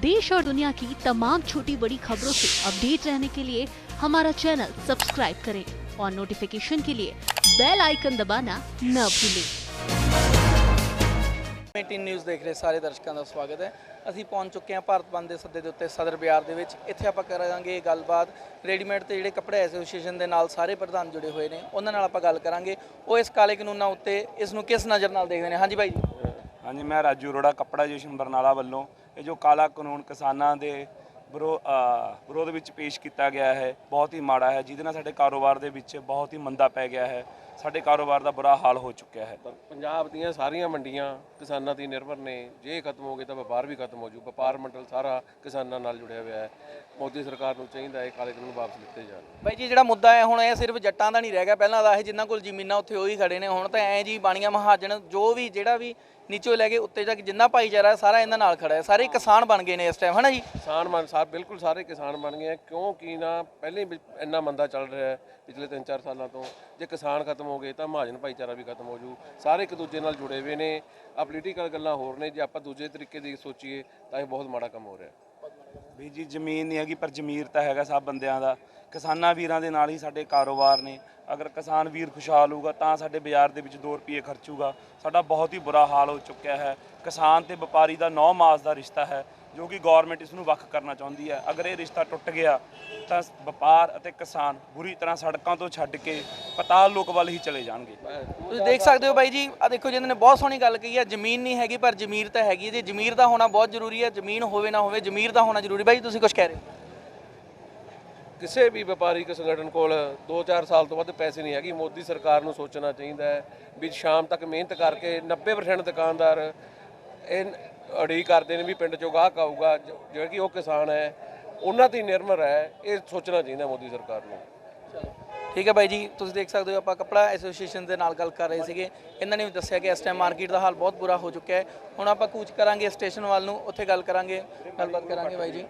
देश और दुनिया की तमाम छोटी बड़ी खबरों से अपडेट रहने के लिए हमारा चैनल सब्सक्राइब करें और नोटिफिकेशन के लिए बेल आइकन दबाना न भूलें ਮੇਟਿਨ ਨਿਊਜ਼ ਦੇਖ ਰਹੇ ਸਾਰੇ ਦਰਸ਼ਕਾਂ ਦਾ ਸਵਾਗਤ ਹੈ ਅਸੀਂ ਪਹੁੰਚ ਚੁੱਕੇ ਹਾਂ ਭਾਰਤ ਬੰਦ ਦੇ ਸੱਦੇ ਦੇ ਉੱਤੇ ਸਦਰ ਬਾਜ਼ਾਰ ਦੇ ਵਿੱਚ ਇੱਥੇ ਆਪਾਂ ਕਰਾਂਗੇ ਗੱਲਬਾਤ ਰੈਡੀਮੇਡ ਤੇ ਜਿਹੜੇ ਕੱਪੜੇ ਐਸੋਸੀਏਸ਼ਨ ਦੇ ਨਾਲ ਸਾਰੇ ਪ੍ਰਧਾਨ ਜੁੜੇ ਹੋਏ ਨੇ ਉਹਨਾਂ ਨਾਲ ਆਪਾਂ ਗੱਲ ਕਰਾਂਗੇ ਉਹ ਇਸ ਕਾਲੇ ਕਾਨੂੰਨਾਂ ਉੱਤੇ ਇਸ ਨੂੰ ਕਿਸ ਨਜ਼ਰ ਨਾਲ ਦੇਖਦੇ ਨੇ ਹਾਂਜੀ ਬਾਈ ਜੀ ਹਾਂਜੀ, ਮੈਂ ਰਾਜੂ ਅਰੋੜਾ, ਕੱਪੜਾ ਜਸ਼ਨ ਬਰਨਾਲਾ ਵੱਲੋਂ ਇਹ ਜੋ ਕਾਲਾ ਕਾਨੂੰਨ ਕਿਸਾਨਾਂ ਦੇ ਵਿਰੋ- ਵਿਰੋਧ ਵਿੱਚ ਪੇਸ਼ ਕੀਤਾ ਗਿਆ ਹੈ, ਬਹੁਤ ਹੀ ਮਾੜਾ ਹੈ, ਜਿਹਦੇ ਨਾਲ ਸਾਡੇ ਕਾਰੋਬਾਰ ਦੇ ਵਿੱਚ ਬਹੁਤ ਹੀ ਮੰਦਾ ਪੈ ਗਿਆ ਹੈ। ਸਾਡੇ ਕਾਰੋਬਾਰ ਦਾ ਬੁਰਾ ਹਾਲ ਹੋ ਚੁੱਕਿਆ ਹੈ। ਪਰ ਪੰਜਾਬ ਦੀਆਂ ਸਾਰੀਆਂ ਮੰਡੀਆਂ ਕਿਸਾਨਾਂ ਤੇ ਨਿਰਭਰ ਨੇ। ਜੇ ਇਹ ਖਤਮ ਹੋ ਗਏ ਤਾਂ ਵਪਾਰ ਵੀ ਖਤਮ ਹੋ ਜੂ ਵਪਾਰ ਮੰਡਲ ਸਾਰਾ ਕਿਸਾਨਾਂ ਨਾਲ ਜੁੜਿਆ ਹੋਇਆ ਹੈ। ਮੋਦੀ ਸਰਕਾਰ ਨੂੰ ਚਾਹੀਦਾ ਹੈ ਕਾਲੇ ਕਾਨੂੰਨ ਵਾਪਸ ਲਿੱਤੇ ਜਾਣ। ਬਾਈ ਜੀ ਜਿਹੜਾ ਮੁੱਦਾ ਹੈ ਹੁਣ ਇਹ ਸਿਰਫ ਜੱਟਾਂ ਦਾ ਨਹੀਂ ਰਹਿ ਗਿਆ। ਪਹਿਲਾਂ ਦਾ ਇਹ ਜਿੰਨਾਂ ਕੋਲ ਜ਼ਮੀਨਾਂ ਉੱਥੇ ਉਹੀ ਖੜੇ ਨੇ। ਹੁਣ ਤਾਂ ਐ ਜੀ ਬਾਣੀਆਂ ਮਹਾਜਨ ਜੋ ਵੀ ਜਿਹੜਾ ਵੀ ਨੀਚੋਂ ਲੈ ਕੇ ਉੱਤੇ ਤੱਕ ਜਿੰਨਾ ਭਾਈਚਾਰਾ ਸਾਰਾ ਇਹਨਾਂ ਨਾਲ ਖੜਾ ਹੈ। ਸਾਰੇ ਕਿਸਾਨ ਬਣ ਗਏ ਨੇ ਇਸ ਟਾਈਮ ਹਨਾ ਜੀ? ਕਿਸਾਨ ਮਨ ਸਾਰ ਬਿਲਕੁਲ ਸਾਰੇ ਕਿਸਾਨ ਬਣ ਗਏ ਆ ਕਿਉਂਕਿ ਨਾ ਪਹਿਲੇ ਇੰਨਾ ਮੰਦਾ ਚੱਲ ਰਿਹਾ ਹੈ ਪਿਛਲੇ 3-4 ਸਾਲਾਂ ਤੋਂ। ਜੇ ਕਿਸਾਨ ਖਤਮ ਹੋ ਗਏ ਤਾਂ ਮਹਾਜਨ ਭਾਈਚਾਰਾ ਵੀ ਖਤਮ ਹੋ ਜੂ ਸਾਰੇ ਇੱਕ ਦੂਜੇ ਨਾਲ ਜੁੜੇ ਹੋਏ ਨੇ। ਆ ਪੋਲੀਟੀਕਲ ਗੱਲਾਂ ਹੋਰ ਨੇ। ਜੇ ਆਪਾਂ ਦੂਜੇ ਤਰੀਕੇ ਦੀ ਸੋਚੀਏ ਤਾਂ ਇਹ ਬਹੁਤ ਮਾੜਾ ਕੰਮ ਹੋ ਰਿਹਾ। ਵੀ ਜੀ, ਜ਼ਮੀਨ ਨਹੀਂ ਹੈਗੀ, ਪਰ ਜ਼ਮੀਰ ਤਾਂ ਹੈਗਾ ਸਭ ਬੰਦਿਆਂ ਦਾ। ਕਿਸਾਨਾਂ ਵੀਰਾਂ ਦੇ ਨਾਲ ਹੀ ਸਾਡੇ ਕਾਰੋਬਾਰ ਨੇ। ਅਗਰ ਕਿਸਾਨ ਵੀਰ ਖੁਸ਼ਹਾਲ ਹੋਊਗਾ ਤਾਂ ਸਾਡੇ ਬਾਜ਼ਾਰ ਦੇ ਵਿੱਚ 2 ਰੁਪਏ ਖਰਚੂਗਾ। ਸਾਡਾ ਬਹੁਤ ਹੀ ਬੁਰਾ ਹਾਲ ਹੋ ਚੁੱਕਿਆ ਹੈ। ਕਿਸਾਨ ਤੇ ਵਪਾਰੀ ਦਾ 9 ਮਾਸ ਦਾ ਰਿਸ਼ਤਾ ਹੈ ਜੋ ਕਿ ਗਵਰਨਮੈਂਟ ਇਸ ਨੂੰ ਵੱਖ ਕਰਨਾ ਚਾਹੁੰਦੀ ਹੈ। ਅਗਰ ਇਹ ਰਿਸ਼ਤਾ ਟੁੱਟ ਗਿਆ ਤਾਂ ਵਪਾਰ ਅਤੇ ਕਿਸਾਨ ਬੁਰੀ ਤਰ੍ਹਾਂ ਸੜਕਾਂ ਤੋਂ ਛੱਡ ਕੇ ਪਤਾਲ ਲੋਕ ਵੱਲ ਹੀ ਚਲੇ ਜਾਣਗੇ। ਤੁਸੀਂ ਦੇਖ ਸਕਦੇ ਹੋ ਬਾਈ ਜੀ ਆ ਦੇਖੋ ਜਿੰਨੇ ਨੇ ਬਹੁਤ ਸੋਹਣੀ ਗੱਲ ਕਹੀ ਹੈ ਜ਼ਮੀਨ ਨਹੀਂ ਹੈਗੀ ਪਰ ਜ਼ਮੀਰ ਤਾਂ ਹੈਗੀ ਹੈ। ਜੀ ਜ਼ਮੀਰ ਦਾ ਹੋਣਾ ਬਹੁਤ ਜ਼ਰੂਰੀ ਹੈ ਜ਼ਮੀਨ ਹੋਵੇ ਨਾ ਹੋਵੇ ਜ਼ਮੀਰ ਦਾ ਹੋਣਾ ਜ਼ਰੂਰੀ ਬਾਈ ਜੀ, ਤੁਸੀਂ ਕੁਝ ਕਹਿ ਰਹੇ ਹੋ? ਕਿਸੇ ਵੀ ਵਪਾਰਿਕ ਸੰਗਠਨ ਕੋਲ 2-4 ਸਾਲ ਤੋਂ ਵੱਧ ਪੈਸੇ ਨਹੀਂ ਹੈਗੀ ਮੋਦੀ ਸਰਕਾਰ ਨੂੰ ਸੋਚਣਾ ਚਾਹੀਦਾ ਹੈ ਵੀ ਸ਼ਾਮ ਤੱਕ ਮਿਹਨਤ ਕਰਕੇ 90% ਦੁਕਾਨਦਾਰ ਇਹ ਅੜੀ ਕਰਦੇ ਨੇ ਵੀ ਪਿੰਡ ਚੋਂ ਗਾਹਕ ਆਊਗਾ ਜਿਹੜਾ ਕਿ ਉਹ ਕਿਸਾਨ ਹੈ, ਉਹਨਾਂ ਤੇ ਹੀ ਨਿਰਭਰ ਹੈ, ਇਹ ਸੋਚਣਾ ਚਾਹੀਦਾ ਮੋਦੀ ਸਰਕਾਰ ਨੂੰ। ਠੀਕ ਹੈ ਬਾਈ ਜੀ, ਤੁਸੀਂ ਦੇਖ ਸਕਦੇ ਹੋ ਆਪਾਂ ਕਪੜਾ ਐਸੋਸੀਏਸ਼ਨ ਦੇ ਨਾਲ ਗੱਲ ਕਰ ਰਹੇ ਸੀਗੇ। ਇਹਨਾਂ ਨੇ ਵੀ ਦੱਸਿਆ ਕਿ ਇਸ ਟਾਈਮ ਮਾਰਕੀਟ ਦਾ ਹਾਲ ਬਹੁਤ ਬੁਰਾ ਹੋ ਚੁੱਕਿਆ ਹੈ। ਹੁਣ ਆਪਾਂ ਕੂਚ ਕਰਾਂਗੇ ਸਟੇਸ਼ਨ ਵੱਲ ਨੂੰ, ਉੱਥੇ ਗੱਲ ਕਰਾਂਗੇ, ਗੱਲਬਾਤ ਕਰਾਂਗੇ ਬਾਈ ਜੀ।